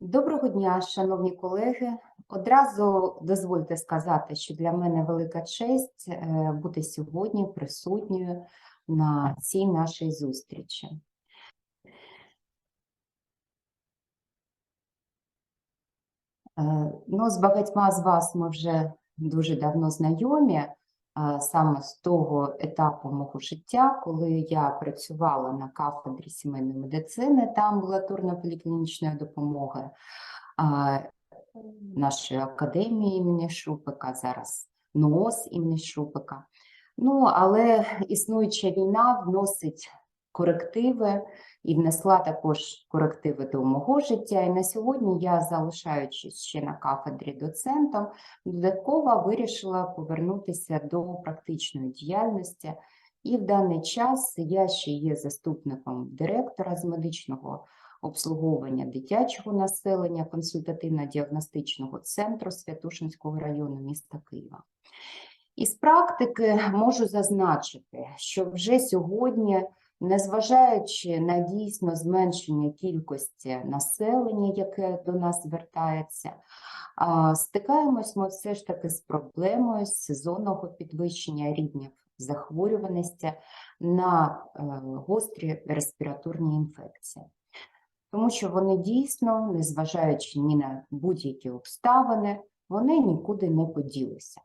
Доброго дня, шановні колеги. Одразу дозвольте сказати, що для мене велика честь е, бути сьогодні присутньою на цій нашій зустрічі. Е, Ну, з багатьма з вас ми вже дуже давно знайомі, саме з того етапу мого життя, коли я працювала на кафедрі сімейної медицини та амбулаторно-поліклінічної допомоги нашої академії імені Шупика, зараз НООС імені Шупика. Ну, але існуюча війна вносить корективи і внесла також корективи до мого життя. І на сьогодні я, залишаючись ще на кафедрі доцентом, додатково вирішила повернутися до практичної діяльності. І в даний час я ще є заступником директора з медичного обслуговування дитячого населення консультативно-діагностичного центру Святошинського району міста Києва. Із практики можу зазначити, що вже сьогодні, незважаючи на дійсно зменшення кількості населення, яке до нас звертається, стикаємось ми все ж таки з проблемою сезонного підвищення рівнів захворюваності на е, гострі респіраторні інфекції. Тому що вони дійсно, незважаючи ні на будь-які обставини, вони нікуди не поділися.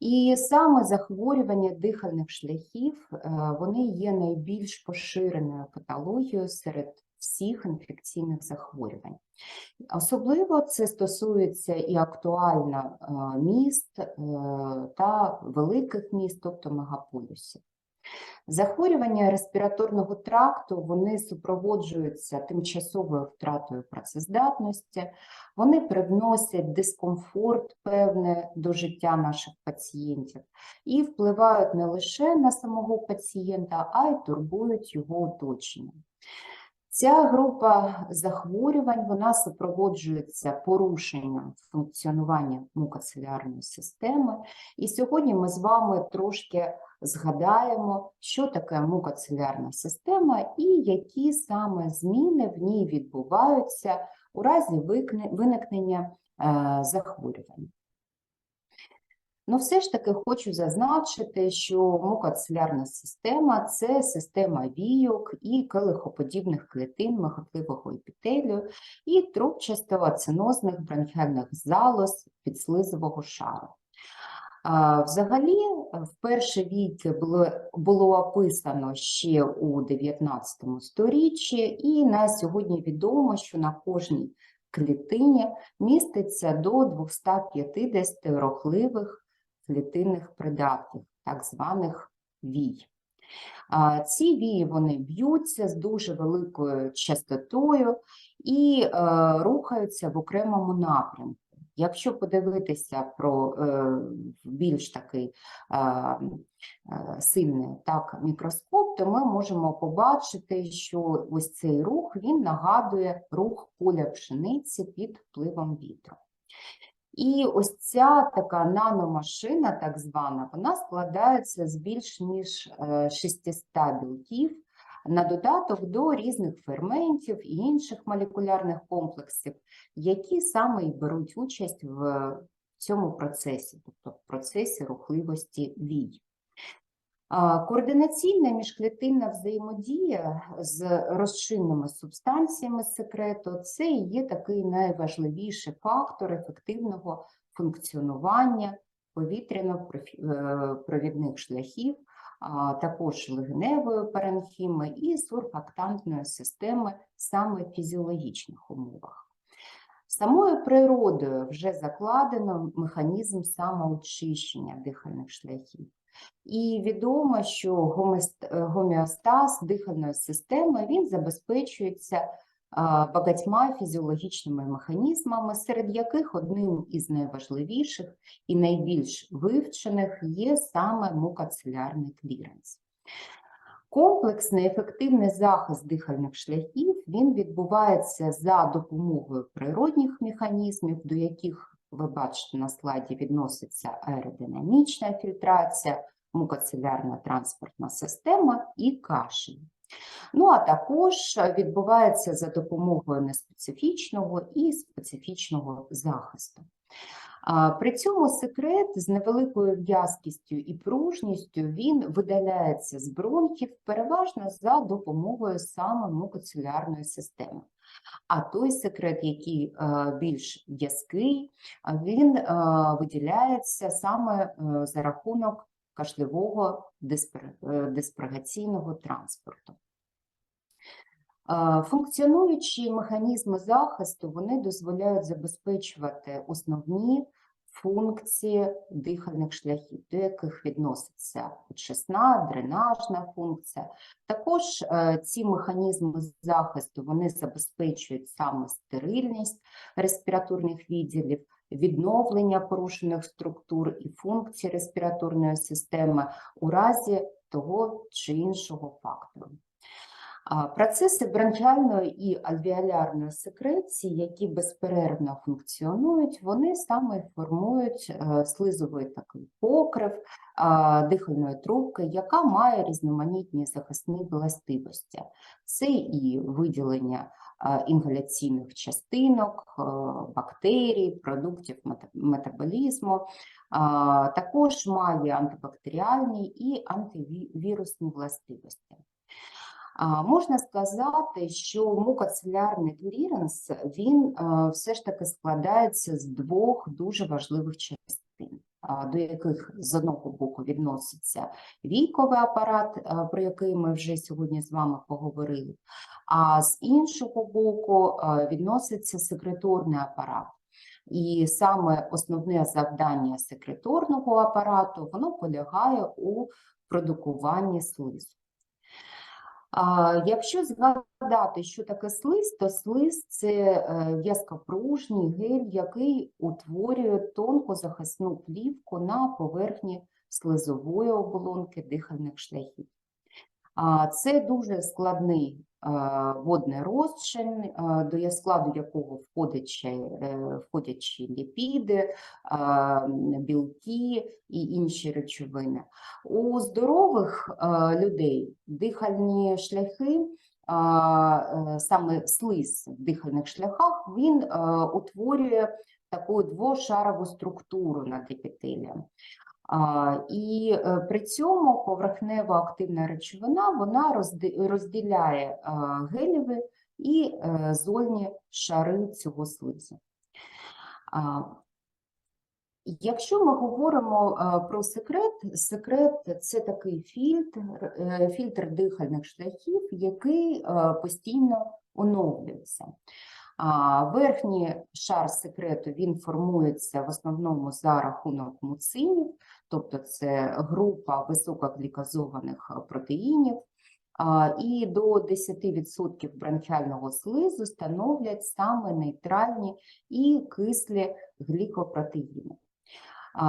І саме захворювання дихальних шляхів е, вони є найбільш поширеною патологією серед всіх інфекційних захворювань. Особливо це стосується і актуально е, міст е, та великих міст, тобто мегаполісів. Захворювання респіраторного тракту вони супроводжуються тимчасовою втратою працездатності, вони привносять дискомфорт певне до життя наших пацієнтів і впливають не лише на самого пацієнта, а й турбують його оточення. Ця група захворювань вона супроводжується порушенням функціонування мукоцелярної системи. І сьогодні ми з вами трошки згадаємо, що таке мукоцелярна система і які саме зміни в ній відбуваються у разі виникнення е, захворювань. Ну, все ж таки хочу зазначити, що мукоцелярна система це система війок і келихоподібних клітин мехотливого епітелію і трубчасто-ацинозних бронхіальних залоз підслизового шару. Взагалі, в перші віки було, було описано ще у 19 сторіччі, і на сьогодні відомо, що на кожній клітині міститься до 250 рухливих клітинних придатків, так званих вій. Ці вії вони б'ються з дуже великою частотою і е, рухаються в окремому напрямку. Якщо подивитися про е, більш такий е, сильний так, мікроскоп, то ми можемо побачити, що ось цей рух він нагадує рух поля пшениці під впливом вітру. І ось ця така наномашина, так звана, вона складається з більш ніж е, 600 білків на додаток до різних ферментів і інших молекулярних комплексів, які саме і беруть участь в цьому процесі, тобто в процесі рухливості вій. Координаційна міжклітинна взаємодія з розчинними субстанціями секрету це є такий найважливіший фактор ефективного функціонування повітряно-провідних шляхів, також легеневої паренхіми і сурфактантної системи саме в фізіологічних умовах. Самою природою вже закладено механізм самоочищення дихальних шляхів. І відомо, що е, гомеостаз дихальної системи він забезпечується багатьма фізіологічними механізмами, серед яких одним із найважливіших і найбільш вивчених є саме мукоцелярний кліренс. Комплексний ефективний захист дихальних шляхів він відбувається за допомогою природних механізмів, до яких ви бачите на слайді відноситься аеродинамічна фільтрація, мукоцелярна транспортна система і кашель. Ну, а також відбувається за допомогою неспецифічного і специфічного захисту. При цьому секрет з невеликою в'язкістю і пружністю він видаляється з бронхів переважно за допомогою саме мукоцилярної системи. А той секрет, який е, більш в'язкий, він е, виділяється саме е, за рахунок кашльового е, диспергаційного транспорту. Е, Функціонуючі механізми захисту вони дозволяють забезпечувати основні функції дихальних шляхів, до яких відноситься очисна, дренажна функція. Також е, ці механізми захисту вони забезпечують саме стерильність респіраторних відділів, відновлення порушених структур і функцій респіраторної системи у разі того чи іншого фактору. Процеси бронхіальної і альвеолярної секреції, які безперервно функціонують, вони саме формують е, слизовий такий покрив дихальної трубки, яка має різноманітні захисні властивості. Це і виділення інгаляційних частинок, е, бактерій, продуктів метаболізму, також має антибактеріальні і антивірусні властивості. Можна сказати, що мукоцилярний кліренс він е, все ж таки складається з двох дуже важливих частин, до яких з одного боку відноситься війковий апарат, е, про який ми вже сьогодні з вами поговорили, а з іншого боку е, відноситься секреторний апарат. І саме основне завдання секреторного апарату воно полягає у продукуванні слизу. Якщо згадати, що таке слиз, то слиз це е, в'язкопружний гель, який утворює тонку захисну плівку на поверхні слизової оболонки дихальних шляхів. Це дуже складний водний розчин, до складу якого е, входять ще ліпіди, білки і інші речовини. У здорових людей дихальні шляхи, е, саме слиз в дихальних шляхах, він е, утворює таку двошарову структуру над епітелієм. І е, при цьому поверхнева активна речовина вона розділяє а, гелєві і е, зольні шари цього слизу. Якщо ми говоримо е, про секрет, секрет це такий фільтр, е, фільтр дихальних шляхів, який е, постійно оновлюється. Верхній шар секрету він формується в основному за рахунок муцинів, тобто це група високоглікозованих е, протеїнів, і до 10% бронхіального слизу становлять саме нейтральні і кислі глікопротеїни.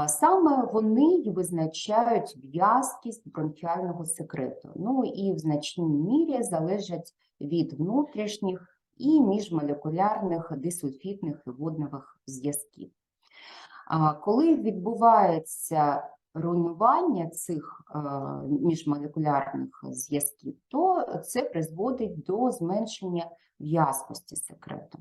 Саме вони й визначають в'язкість бронхіального секрету. Ну і в значній мірі залежать від внутрішніх і міжмолекулярних дисульфітних і водневих зв'язків. Коли відбувається руйнування цих е, міжмолекулярних зв'язків, то це призводить до зменшення в'язкості секрету.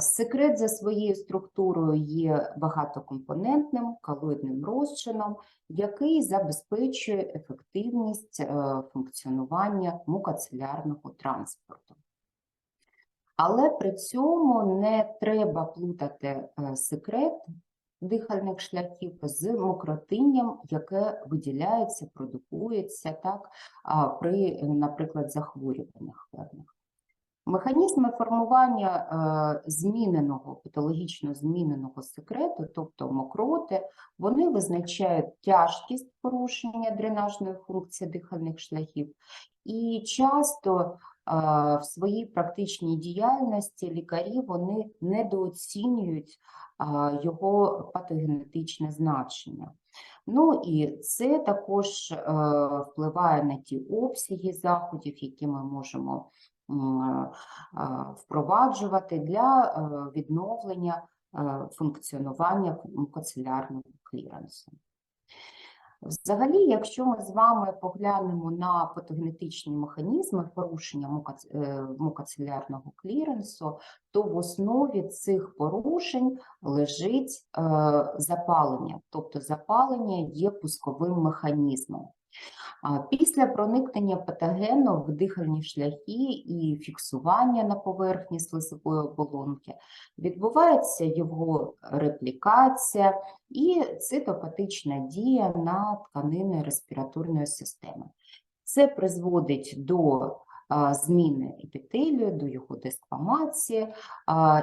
Секрет за своєю структурою є багатокомпонентним колоїдним розчином, який забезпечує ефективність е, функціонування мукоцилярного транспорту. Але при цьому не треба плутати е, секрет дихальних шляхів з мокротинням, яке виділяється, продукується так, при, наприклад, захворюваннях певних. Механізми формування е, зміненого, патологічно зміненого секрету, тобто мокроти, вони визначають тяжкість порушення дренажної функції дихальних шляхів, і часто в своїй практичній діяльності лікарі вони недооцінюють його патогенетичне значення. Ну і це також е, впливає на ті обсяги заходів, які ми можемо впроваджувати для е, відновлення е, функціонування мукоцилярного кліренсу. Взагалі, якщо ми з вами поглянемо на патогенетичні механізми порушення е, мукоцелярного кліренсу, то в основі цих порушень лежить е, запалення, тобто запалення є пусковим механізмом. Після проникнення патогену в дихальні шляхи і фіксування на поверхні слизової оболонки відбувається його реплікація і цитопатична дія на тканини респіраторної системи. Це призводить до зміни епітелію, до його десквамації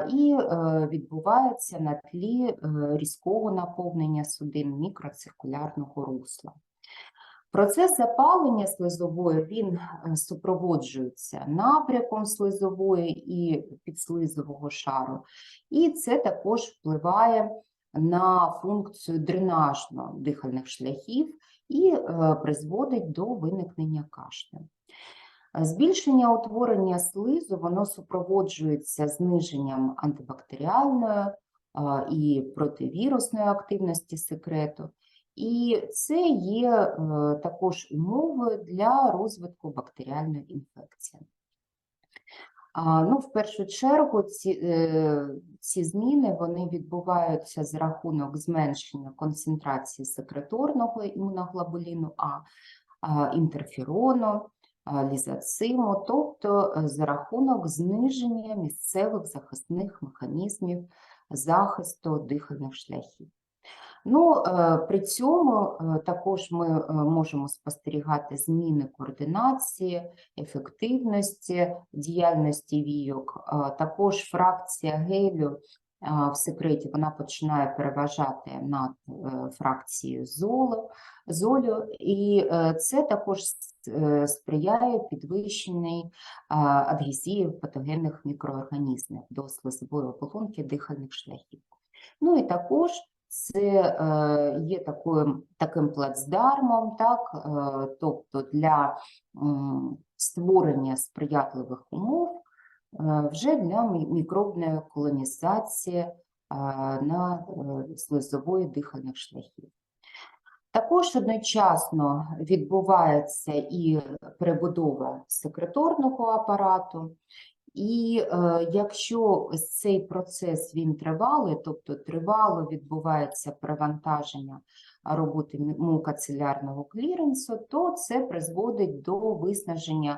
і е, відбувається на тлі е, різкого наповнення судин мікроциркулярного русла. Процес запалення слизової він е, супроводжується набряком слизової і підслизового шару, і це також впливає на функцію дренажно дихальних шляхів і е, призводить до виникнення кашлю. Е, Збільшення утворення слизу воно супроводжується зниженням антибактеріальної і противірусної активності секрету, і це є е, також умовою для розвитку бактеріальної інфекції. Ну, в першу чергу, ці, е, ці зміни вони відбуваються за рахунок зменшення концентрації секреторного імуноглобуліну А, інтерферону, лізоциму, тобто е, за рахунок зниження місцевих захисних механізмів захисту дихальних шляхів. Ну, е, при цьому е, також ми е, можемо спостерігати зміни координації, ефективності діяльності війок. Також фракція гелю в секреті вона починає переважати над фракцією золу, золю, і це також сприяє підвищеній адгезії патогенних мікроорганізмів до слизової оболонки дихальних шляхів. Ну і також це е, є таким, таким плацдармом, так, е, тобто для створення сприятливих умов е, вже для мікробної колонізації на слизової дихальних шляхів. Також одночасно відбувається і перебудова секреторного апарату, і е, якщо цей процес він тривалий, тобто тривало відбувається перевантаження роботи мукоцелярного кліренсу, то це призводить до виснаження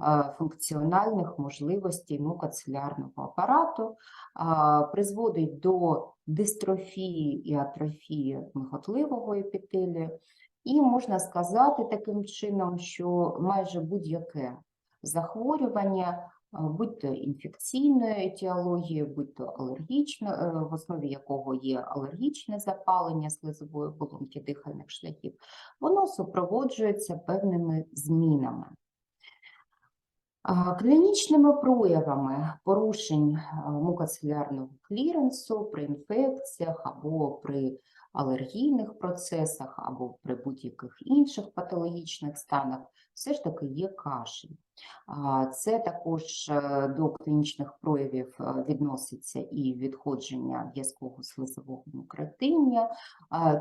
е, функціональних можливостей мукоцелярного апарату, а, призводить до дистрофії і атрофії миготливого епітелію. І можна сказати таким чином, що майже будь-яке захворювання, будь то інфекційної етіології, будь то алергічне, е, в основі якого є алергічне запалення слизової оболонки дихальних шляхів, воно супроводжується певними змінами. Клінічними проявами порушень а, мукоцелярного кліренсу при інфекціях або при алергійних процесах, або при будь-яких інших патологічних станах все ж таки є кашель. Це також е, до клінічних проявів е, відноситься і відходження в'язкового слизового мокротиння,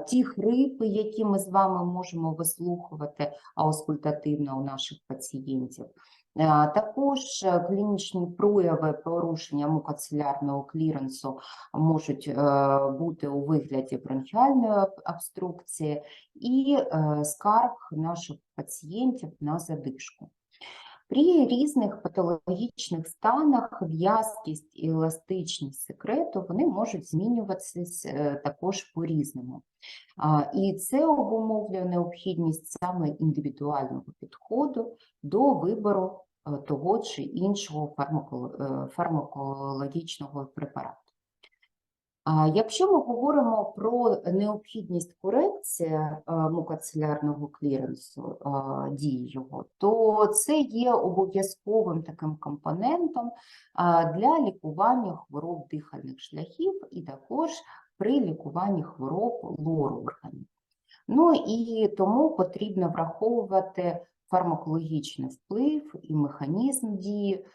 ті хрипи, які ми з вами можемо вислухувати аускультативно у наших пацієнтів. Також е, клінічні прояви порушення мукоцелярного кліренсу можуть е, бути у вигляді бронхіальної абструкції і е, скарг наших пацієнтів на задишку. При різних патологічних станах в'язкість і еластичність секрету вони можуть змінюватися е, також по-різному. І це обумовлює необхідність саме індивідуального підходу до вибору е, того чи іншого е, фармакологічного препарату. Якщо ми говоримо про необхідність корекції е, мукоцелярного кліренсу, е, дії його, то це є обов'язковим таким компонентом е, для лікування хвороб дихальних шляхів і також при лікуванні хвороб лору органів. Ну і тому потрібно враховувати фармакологічний вплив і механізм дії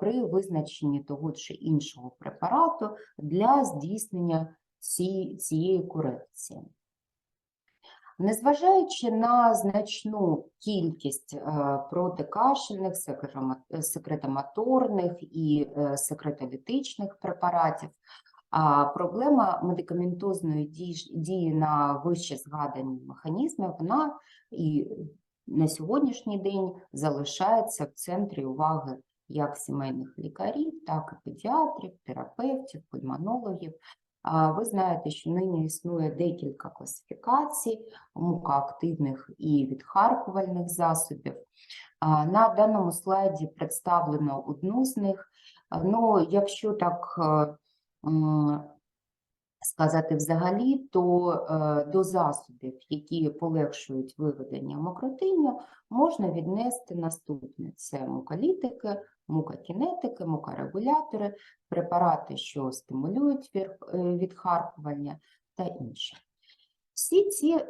при визначенні того чи іншого препарату для здійснення цієї корекції. Незважаючи на значну кількість е, протикашельних, секретомоторних і е, секретолітичних препаратів, проблема медикаментозної дії на вище згадані механізми, вона і на сьогоднішній день залишається в центрі уваги як сімейних лікарів, так і педіатрів, терапевтів, пульмонологів. Ви знаєте, що нині існує декілька класифікацій мукоактивних і відхаркувальних засобів. На даному слайді представлено одну з них. Ну, якщо так е, сказати взагалі, то е, до засобів, які полегшують виведення мокротиння, можна віднести наступне: це муколітики, мукокінетики, мукорегулятори, препарати, що стимулюють е, відхаркування та інше. Всі ці е,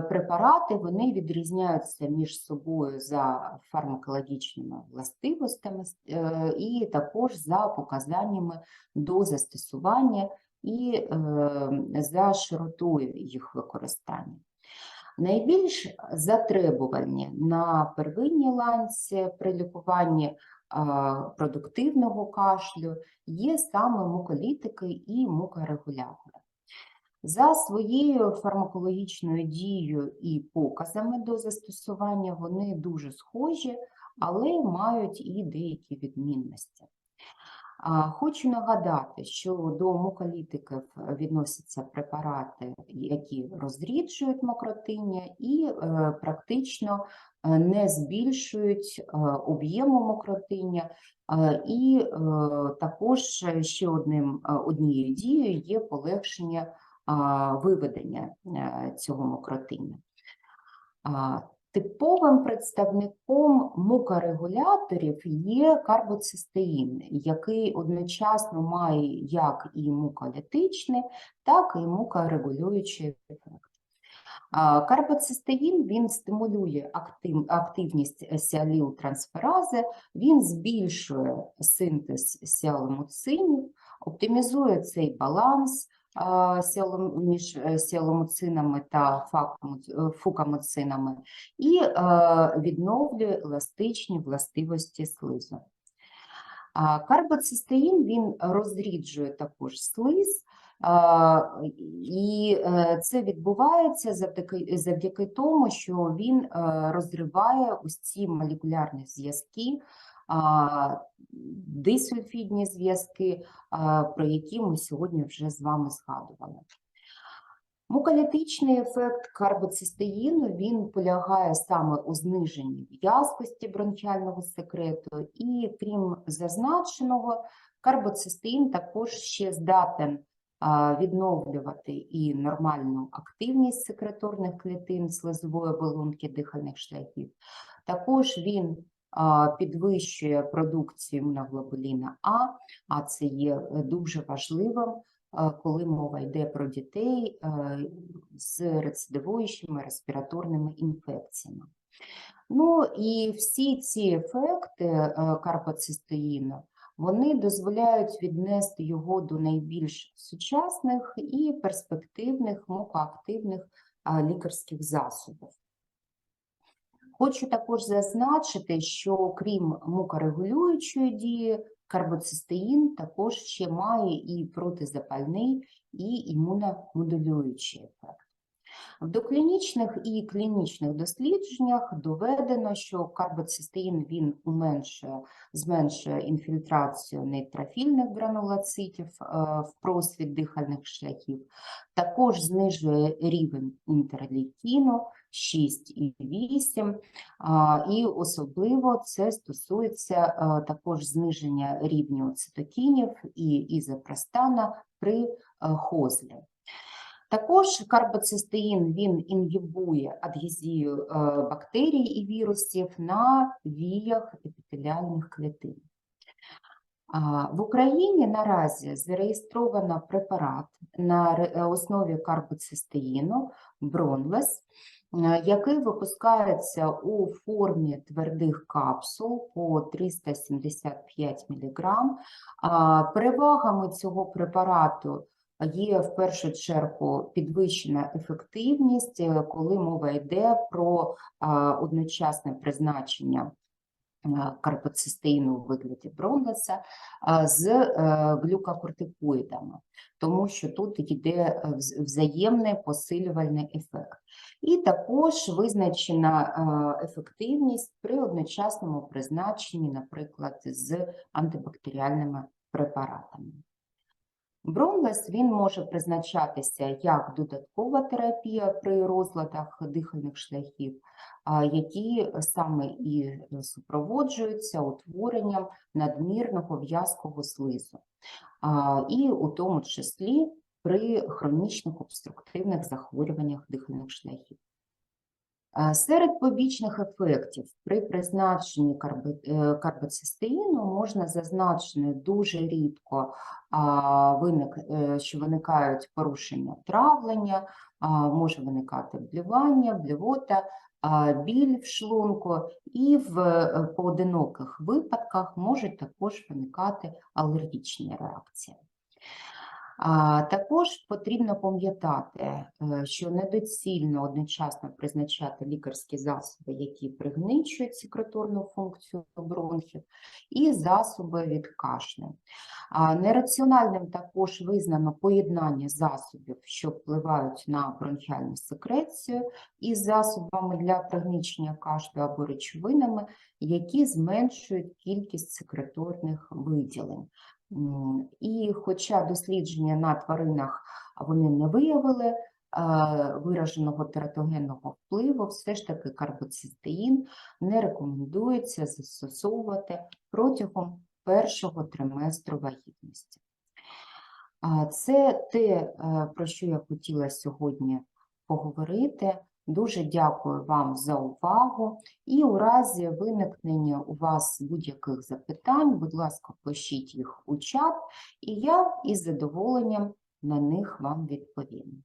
препарати вони відрізняються між собою за фармакологічними властивостями е, і також за показаннями до застосування і за широтою їх використання. Найбільш затребувані на первинній ланці при лікуванні продуктивного кашлю є саме муколітики і мукорегулятори. За своєю фармакологічною дією і показами до застосування вони дуже схожі, але мають і деякі відмінності. Хочу нагадати, що до муколітиків відносяться препарати, які розріджують мокротиння і е, практично не збільшують е, об'єму мокротиння. Е, І е, також ще одним, е, однією дією є полегшення виведення е, цього мокротиння. Типовим представником мукорегуляторів є карбоцистеїн, який одночасно має як і муколітичний, так і мукорегулюючий ефект. Карбоцистеїн він стимулює актив, активність сіалілтрансферази, він збільшує синтез сіаломуцинів, оптимізує цей баланс між е, сіаломуцинами та е, фукамуцинами і е, відновлює еластичні властивості слизу. Карбоцистеїн він розріджує також слиз, і е, це відбувається завдяки, завдяки тому, що він е, розриває ось ці молекулярні зв'язки, дисульфідні зв'язки, про які ми сьогодні вже з вами згадували. Муколітичний ефект карбоцистеїну він полягає саме у зниженні в'язкості бронхіального секрету, і крім зазначеного, карбоцистеїн також ще здатен відновлювати і нормальну активність секреторних клітин слизової оболонки дихальних шляхів. Також він підвищує продукцію імуноглобуліна А, а це є дуже важливим коли мова йде про дітей з рецидивуючими респіраторними інфекціями. Ну і всі ці ефекти е, карпоцистеїну, вони дозволяють віднести його до найбільш сучасних і перспективних мукоактивних лікарських засобів. Хочу також зазначити, що крім мукорегулюючої дії, карбоцистеїн також ще має і протизапальний, і імуномодулюючий ефект. В доклінічних і клінічних дослідженнях доведено, що карбоцистеїн він уменшує, зменшує інфільтрацію нейтрофільних гранулоцитів е, в просвіт дихальних шляхів, також знижує рівень інтерлейкіну 6 і 8, і особливо це стосується е, також зниження рівню цитокінів і ізопростана при е, хозлі. Також карбоцистеїн він інгібує адгезію е, бактерій і вірусів на віях епітеліальних клітин. В Україні наразі зареєстровано препарат на е, основі карбоцистеїну Бронлес, який випускається у формі твердих капсул по 375 мг. Перевагами цього препарату є в першу чергу підвищена ефективність, е, коли мова йде про одночасне призначення е, карбоцистеїну у вигляді бронлеса з е, глюкокортикоїдами, тому що тут йде взаємний посилювальний ефект. І також визначена ефективність при одночасному призначенні, наприклад, з антибактеріальними препаратами. Бронлес він може призначатися як додаткова терапія при розладах дихальних шляхів, які саме і супроводжуються утворенням надмірного в'язкого слизу, і у тому числі при хронічних обструктивних захворюваннях дихальних шляхів. Серед побічних ефектів при призначенні е, карбоцистеїну можна зазначити дуже рідко, е, що виникають порушення травлення, може виникати блювання, блювота, біль в шлунку, і в е, поодиноких випадках можуть також виникати алергічні реакції. Також потрібно пам'ятати, е, що недоцільно одночасно призначати лікарські засоби, які пригничують секреторну функцію бронхів, і засоби від кашлю. Нераціональним також визнано поєднання засобів, що впливають на бронхіальну секрецію, із засобами для пригничення кашлю або речовинами, які зменшують кількість секреторних виділень. І хоча дослідження на тваринах вони не виявили е, вираженого тератогенного впливу, все ж таки карбоцистеїн не рекомендується застосовувати протягом першого триместру вагітності. Це те, е, про що я хотіла сьогодні поговорити. Дуже дякую вам за увагу. І у разі виникнення у вас будь-яких запитань, будь ласка, пишіть їх у чат, і я із задоволенням на них вам відповім.